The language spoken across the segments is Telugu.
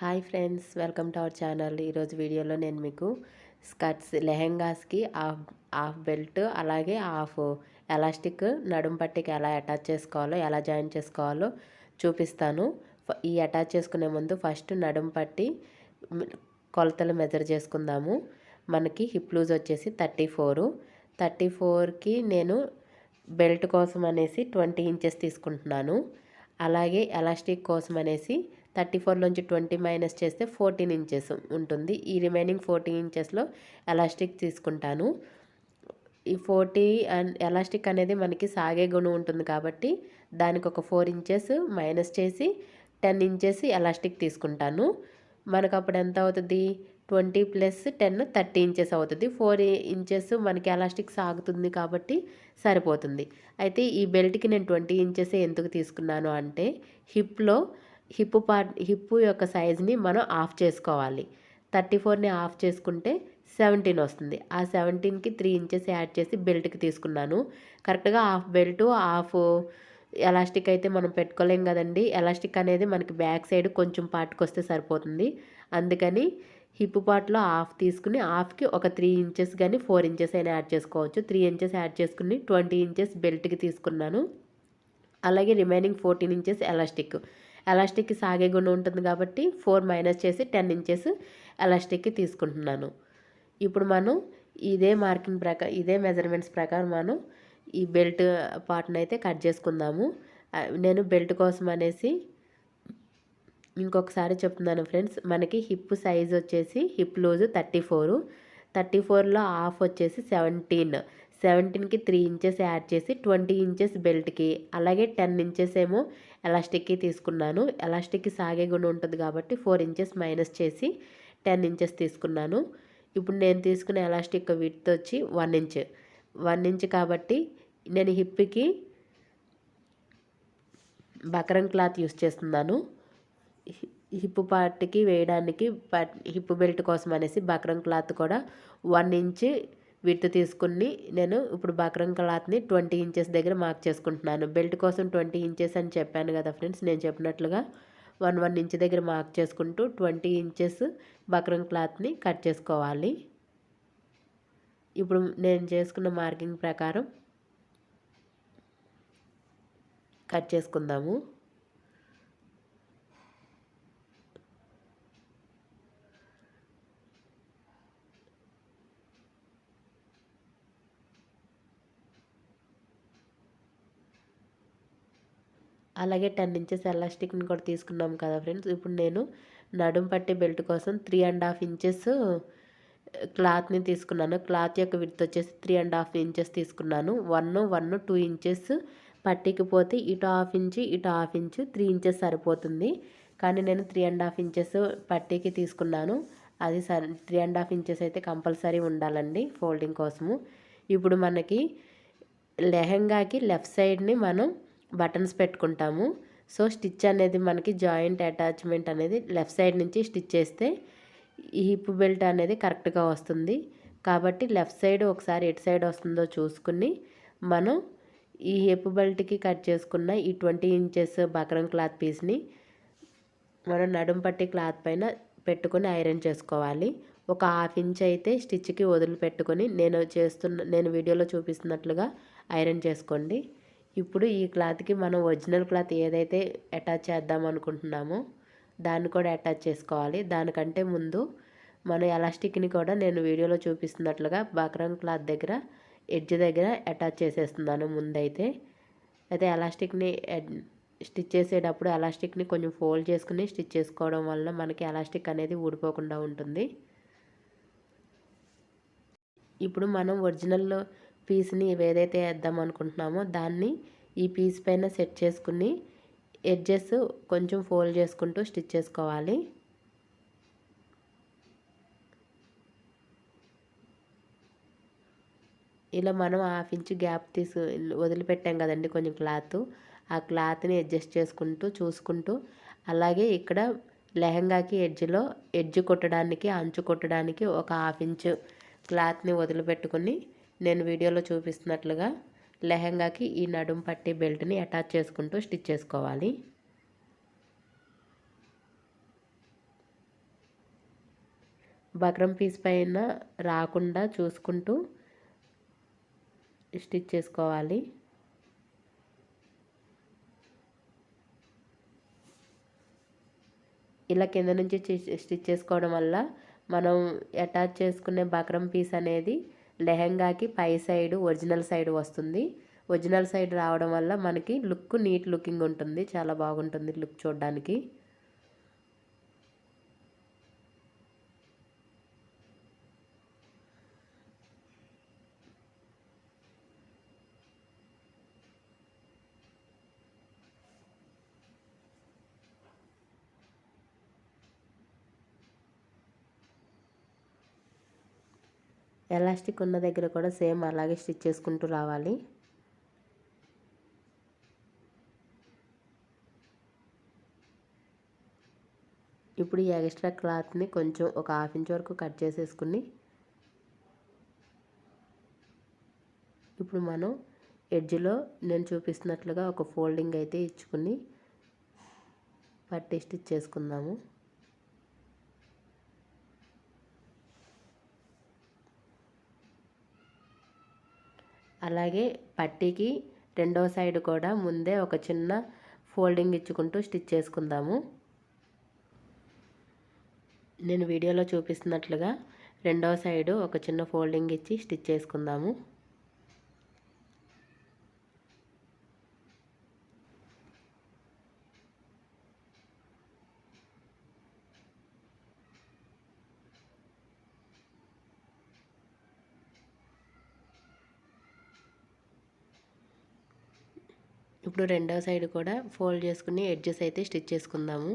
Hi friends welcome to our channel. ఈరోజు వీడియోలో నేను మీకు స్కర్ట్స్ లెహెంగాస్కి హాఫ్ హాఫ్ బెల్ట్ అలాగే హాఫ్ ఎలాస్టిక్ నడుం పట్టికి ఎలా అటాచ్ చేసుకోవాలో ఎలా జాయిన్ చేసుకోవాలో చూపిస్తాను. ఈ అటాచ్ చేసుకునే ముందు ఫస్ట్ నడుం పట్టి కొలతలు మెజర్ చేసుకుందాము. మనకి హిప్ లూజ్ వచ్చేసి థర్టీ ఫోరు. థర్టీ ఫోర్కి నేను బెల్ట్ కోసం అనేసి ట్వంటీ ఇంచెస్ తీసుకుంటున్నాను. అలాగే ఎలాస్టిక్ కోసం అనేసి థర్టీ ఫోర్లోంచి ట్వంటీ మైనస్ చేస్తే ఫోర్టీన్ ఇంచెస్ ఉంటుంది. ఈ రిమైనింగ్ ఫోర్టీన్ ఇంచెస్లో ఎలాస్టిక్ తీసుకుంటాను. ఈ ఫోర్టీ అండ్ ఎలాస్టిక్ అనేది మనకి సాగే గుణం ఉంటుంది కాబట్టి దానికి ఒక ఫోర్ ఇంచెస్ మైనస్ చేసి టెన్ ఇంచెస్ ఎలాస్టిక్ తీసుకుంటాను. మనకు అప్పుడు ఎంత అవుతుంది? Twenty plus ten thirty inches అవుతుంది. ఫోర్ ఇంచెస్ మనకి ఎలాస్టిక్ సాగుతుంది కాబట్టి సరిపోతుంది. అయితే ఈ బెల్ట్కి నేను ట్వంటీ ఇంచెస్ ఎందుకు తీసుకున్నాను అంటే హిప్లో హిప్ పార్ట్ హిప్ యొక్క సైజ్ని మనం ఆఫ్ చేసుకోవాలి. థర్టీ ఫోర్ని ఆఫ్ చేసుకుంటే సెవెంటీన్ వస్తుంది. ఆ సెవెంటీన్కి త్రీ ఇంచెస్ యాడ్ చేసి బెల్ట్కి తీసుకున్నాను. కరెక్ట్గా హాఫ్ బెల్ట్ హాఫ్ ఎలాస్టిక్ అయితే మనం పెట్టుకోలేం కదండి. ఎలాస్టిక్ అనేది మనకి బ్యాక్ సైడ్ కొంచెం పార్ట్కి వస్తే సరిపోతుంది. అందుకని హిప్ పార్ట్లో హాఫ్ తీసుకుని హాఫ్కి ఒక త్రీ ఇంచెస్ కానీ ఫోర్ ఇంచెస్ అయినా యాడ్ చేసుకోవచ్చు. త్రీ ఇంచెస్ యాడ్ చేసుకుని ట్వంటీ ఇంచెస్ బెల్ట్కి తీసుకున్నాను. అలాగే రిమైనింగ్ ఫోర్టీన్ ఇంచెస్ ఎలాస్టిక్ ఎలాస్టిక్కి సాగే గుణం ఉంటుంది కాబట్టి ఫోర్ మైనస్ చేసి టెన్ ఇంచెస్ ఎలాస్టిక్కి తీసుకుంటున్నాను. ఇప్పుడు మనం ఇదే మార్కింగ్ ప్రకారం ఇదే మెజర్మెంట్స్ ప్రకారం మనం ఈ బెల్ట్ పార్ట్ని అయితే కట్ చేసుకుందాము. నేను బెల్ట్ కోసం అనేసి ఇంకొకసారి చెప్తున్నాను ఫ్రెండ్స్ మనకి హిప్ సైజ్ వచ్చేసి hip loose thirty four thirty ఫోర్లో హాఫ్ వచ్చేసి సెవెంటీన్ సెవెంటీన్కి త్రీ ఇంచెస్ యాడ్ చేసి ట్వంటీ ఇంచెస్ బెల్ట్కి అలాగే టెన్ ఇంచెస్ ఏమో ఎలాస్టిక్కి తీసుకున్నాను. ఎలాస్టిక్కి సాగే గుణం ఉంటుంది కాబట్టి ఫోర్ ఇంచెస్ మైనస్ చేసి టెన్ ఇంచెస్ తీసుకున్నాను. ఇప్పుడు నేను తీసుకున్న ఎలాస్టిక్ విత్ వచ్చి వన్ ఇంచ్. వన్ ఇంచ్ కాబట్టి నేను హిప్కి బకరం క్లాత్ యూస్ చేస్తున్నాను. హిప్ పార్ట్కి వేయడానికి హిప్ బెల్ట్ కోసం అనేసి బక్రం క్లాత్ కూడా వన్ ఇంచ్ విత్ తీసుకుని నేను ఇప్పుడు బక్రం క్లాత్ని ట్వంటీ ఇంచెస్ దగ్గర మార్క్ చేసుకుంటున్నాను. బెల్ట్ కోసం ట్వంటీ ఇంచెస్ అని చెప్పాను కదా ఫ్రెండ్స్ నేను చెప్పినట్లుగా వన్ వన్ ఇంచ్ దగ్గర మార్క్ చేసుకుంటూ ట్వంటీ ఇంచెస్ బక్రం క్లాత్ని కట్ చేసుకోవాలి. ఇప్పుడు నేను చేసుకున్న మార్కింగ్ ప్రకారం కట్ చేసుకుందాము. అలాగే టెన్ ఇంచెస్ ఎలాస్టిక్ని కూడా తీసుకున్నాం కదా ఫ్రెండ్స్. ఇప్పుడు నేను నడుం పట్టి బెల్ట్ కోసం త్రీ అండ్ హాఫ్ ఇంచెస్ క్లాత్ని తీసుకున్నాను. క్లాత్ యొక్క విడత్ వచ్చేసి త్రీ అండ్ హాఫ్ ఇంచెస్ తీసుకున్నాను. వన్ వన్ టూ ఇంచెస్ పట్టికి పోతే ఇటు హాఫ్ ఇంచు ఇటు హాఫ్ ఇంచు త్రీ ఇంచెస్ సరిపోతుంది. కానీ నేను త్రీ అండ్ హాఫ్ ఇంచెస్ పట్టీకి తీసుకున్నాను. అది సరి త్రీ అండ్ హాఫ్ ఇంచెస్ అయితే కంపల్సరీ ఉండాలండి ఫోల్డింగ్ కోసము. ఇప్పుడు మనకి లెహంగాకి లెఫ్ట్ సైడ్ని మనం బటన్స్ పెట్టుకుంటాము. సో స్టిచ్ అనేది మనకి జాయింట్ అటాచ్మెంట్ అనేది లెఫ్ట్ సైడ్ నుంచి స్టిచ్ చేస్తే ఈ హిప్ బెల్ట్ అనేది కరెక్ట్గా వస్తుంది. కాబట్టి లెఫ్ట్ సైడ్ ఒకసారి ఎటు సైడ్ వస్తుందో చూసుకుని మనం ఈ హిప్ బెల్ట్కి కట్ చేసుకున్న ఈ ట్వంటీ ఇంచెస్ బక్రం క్లాత్ పీస్ని మనం నడుం పట్టి క్లాత్ పైన పెట్టుకొని ఐరన్ చేసుకోవాలి. ఒక హాఫ్ ఇంచ్ అయితే స్టిచ్కి వదిలిపెట్టుకొని నేను చేస్తున్న నేను వీడియోలో చూపిస్తున్నట్లుగా ఐరన్ చేసుకోండి. ఇప్పుడు ఈ క్లాత్కి మనం ఒరిజినల్ క్లాత్ ఏదైతే అటాచ్ చేద్దాం అనుకుంటున్నామో దాన్ని కూడా అటాచ్ చేసుకోవాలి. దానికంటే ముందు మన ఎలాస్టిక్ని కూడా నేను వీడియోలో చూపిస్తున్నట్లుగా బక్రం క్లాత్ దగ్గర ఎడ్జ్ దగ్గర అటాచ్ చేసేస్తున్నాను ముందైతే. అయితే ఎలాస్టిక్ని స్టిచ్ చేసేటప్పుడు ఎలాస్టిక్ని కొంచెం ఫోల్డ్ చేసుకుని స్టిచ్ చేసుకోవడం వల్ల మనకి ఎలాస్టిక్ అనేది ఊడిపోకుండా ఉంటుంది. ఇప్పుడు మనం ఒరిజినల్లో పీస్ని ఏదైతే వేద్దాం అనుకుంటున్నామో దాన్ని ఈ పీస్ పైన సెట్ చేసుకుని ఎడ్జెస్ కొంచెం ఫోల్డ్ చేసుకుంటూ స్టిచ్ చేసుకోవాలి. ఇలా మనం హాఫ్ ఇంచ్ గ్యాప్ తీసు వదిలిపెట్టాం కదండి కొంచెం క్లాత్. ఆ క్లాత్ని అడ్జస్ట్ చేసుకుంటూ చూసుకుంటూ అలాగే ఇక్కడ లెహంగాకి ఎడ్జ్లో ఎడ్జ్ కొట్టడానికి అంచు కొట్టడానికి ఒక హాఫ్ ఇంచ్ క్లాత్ని వదిలిపెట్టుకుని నేను వీడియోలో చూపిస్తున్నట్లుగా లెహంగాకి ఈ నడుం పట్టి బెల్ట్ని అటాచ్ చేసుకుంటూ స్టిచ్ చేసుకోవాలి. బక్రం పీస్ పైన రాకుండా చూసుకుంటూ స్టిచ్ చేసుకోవాలి. ఇలా కింద నుంచి స్టిచ్ చేసుకోవడం వల్ల మనం అటాచ్ చేసుకునే బక్రం పీస్ అనేది లెహంగాకి పై సైడ్ ఒరిజినల్ సైడ్ వస్తుంది. ఒరిజినల్ సైడ్ రావడం వల్ల మనకి లుక్ నీట్ లుకింగ్ ఉంటుంది. చాలా బాగుంటుంది లుక్ చూడడానికి. ఎలాస్టిక్ ఉన్న దగ్గర కూడా సేమ్ అలాగే స్టిచ్ చేసుకుంటూ రావాలి. ఇప్పుడు ఈ ఎక్స్ట్రా క్లాత్ని కొంచెం ఒక హాఫ్ ఇంచ్ వరకు కట్ చేసేసుకుని ఇప్పుడు మనం ఎడ్జ్లో నేను చూపిస్తున్నట్లుగా ఒక ఫోల్డింగ్ అయితే ఇచ్చుకుని పట్టి స్టిచ్ చేసుకుందాము. అలాగే పట్టీకి రెండో సైడ్ కూడా ముందే ఒక చిన్న ఫోల్డింగ్ ఇచ్చుకుంటూ స్టిచ్ చేసుకుందాము. నేను వీడియోలో చూపిస్తున్నట్లుగా రెండో సైడు ఒక చిన్న ఫోల్డింగ్ ఇచ్చి స్టిచ్ చేసుకుందాము. ఇప్పుడు రెండవ సైడ్ కూడా ఫోల్డ్ చేసుకుని ఎడ్జెస్ అయితే స్టిచ్ చేసుకుందాము.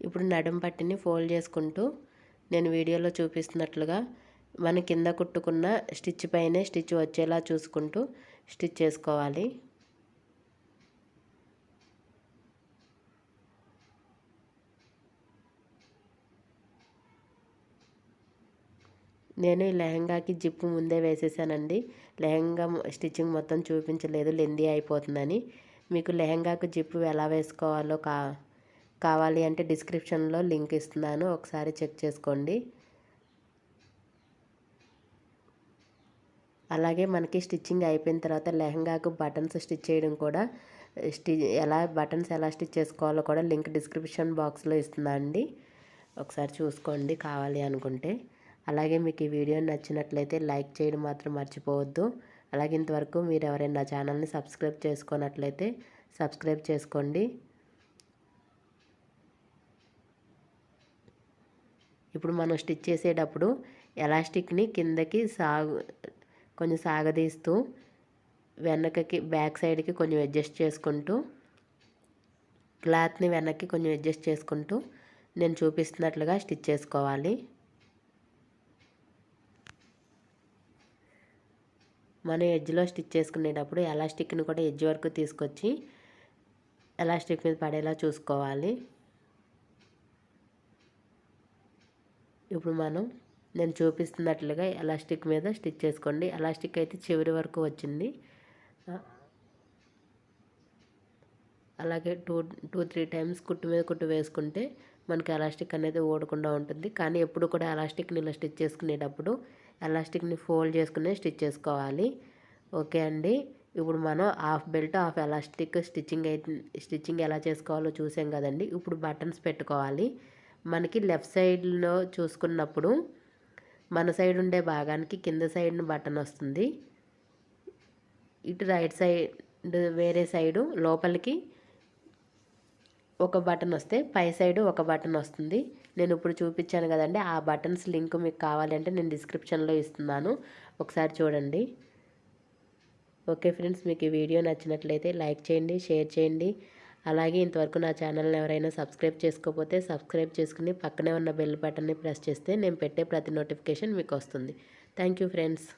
ఇప్పుడు నడుం పట్టిని ఫోల్డ్ చేసుకుంటూ నేను వీడియోలో చూపిస్తున్నట్లుగా మన కింద కుట్టుకున్న స్టిచ్ పైనే స్టిచ్ వచ్చేలా చూసుకుంటూ స్టిచ్ చేసుకోవాలి. నేను ఈ లెహంగాకి జిప్పు ముందే వేసేసానండి. లెహంగా స్టిచ్చింగ్ మొత్తం చూపించలేదు లెందీ అయిపోతుందని. మీకు లెహంగాకు జిప్పు ఎలా వేసుకోవాలో కా కావాలి అంటే డిస్క్రిప్షన్లో లింక్ ఇస్తున్నాను ఒకసారి చెక్ చేసుకోండి. అలాగే మనకి స్టిచ్చింగ్ అయిపోయిన తర్వాత లెహంగాకు బటన్స్ స్టిచ్ చేయడం కూడా స్టి ఎలా బటన్స్ ఎలా స్టిచ్ చేసుకోవాలో కూడా లింక్ డిస్క్రిప్షన్ బాక్స్లో ఇస్తుందండి అండి ఒకసారి చూసుకోండి కావాలి అనుకుంటే. అలాగే మీకు ఈ వీడియో నచ్చినట్లయితే లైక్ చేయడం మాత్రం మర్చిపోవద్దు. అలాగే ఇంతవరకు మీరు ఎవరైనా నా ఛానల్ని సబ్స్క్రైబ్ చేసుకున్నట్లయితే సబ్స్క్రైబ్ చేసుకోండి. ఇప్పుడు మనం స్టిచ్ చేసేటప్పుడు ఎలాస్టిక్ని కిందకి సాగు కొంచెం సాగదీస్తూ వెనకకి బ్యాక్ సైడ్కి కొంచెం అడ్జస్ట్ చేసుకుంటూ క్లాత్ని వెనక్కి కొంచెం అడ్జస్ట్ చేసుకుంటూ నేను చూపిస్తున్నట్లుగా స్టిచ్ చేసుకోవాలి. మనం ఎడ్జ్లో స్టిచ్ చేసుకునేటప్పుడు ఎలాస్టిక్ని కూడా ఎడ్జ్ వరకు తీసుకొచ్చి ఎలాస్టిక్ మీద పడేలా చూసుకోవాలి. ఇప్పుడు మనం నేను చూపిస్తున్నట్లుగా ఎలాస్టిక్ మీద స్టిచ్ చేసుకోండి. ఎలాస్టిక్ అయితే చివరి వరకు వచ్చింది. అలాగే టూ టూ త్రీ టైమ్స్ కుట్టు మీద కుట్టు వేసుకుంటే మనకి ఎలాస్టిక్ అనేది ఓడకుండా ఉంటుంది. కానీ ఎప్పుడు కూడా ఎలాస్టిక్ని ఇలా స్టిచ్ చేసుకునేటప్పుడు ఎలాస్టిక్ని ఫోల్డ్ చేసుకునే స్టిచ్ చేసుకోవాలి. ఓకే అండి. ఇప్పుడు మనం half belt half elastic stitching అయితే స్టిచ్చింగ్ ఎలా చేసుకోవాలో చూసాం కదండి. ఇప్పుడు బటన్స్ పెట్టుకోవాలి. మనకి లెఫ్ట్ సైడ్లో చూసుకున్నప్పుడు మన సైడ్ ఉండే భాగానికి కింద సైడ్ బటన్ వస్తుంది. ఇటు రైట్ సైడ్ వేరే సైడు లోపలికి ఒక బటన్ వస్తే పై సైడ్ ఒక బటన్ వస్తుంది. నేను ఇప్పుడు చూపించాను కదండి ఆ బటన్స్ లింక్ మీకు కావాలంటే నేను డిస్క్రిప్షన్లో ఇస్తున్నాను. ఒకసారి చూడండి. ఓకే ఫ్రెండ్స్ మీకు ఈ వీడియో నచ్చినట్లయితే లైక్ చేయండి షేర్ చేయండి. అలాగే ఇంతవరకు నా ఛానల్ని ఎవరైనా సబ్స్క్రైబ్ చేసుకోకపోతే సబ్స్క్రైబ్ చేసుకుని పక్కనే ఉన్న బెల్ బటన్ని ప్రెస్ చేస్తే నేను పెట్టే ప్రతి నోటిఫికేషన్ మీకు వస్తుంది. Thank you friends.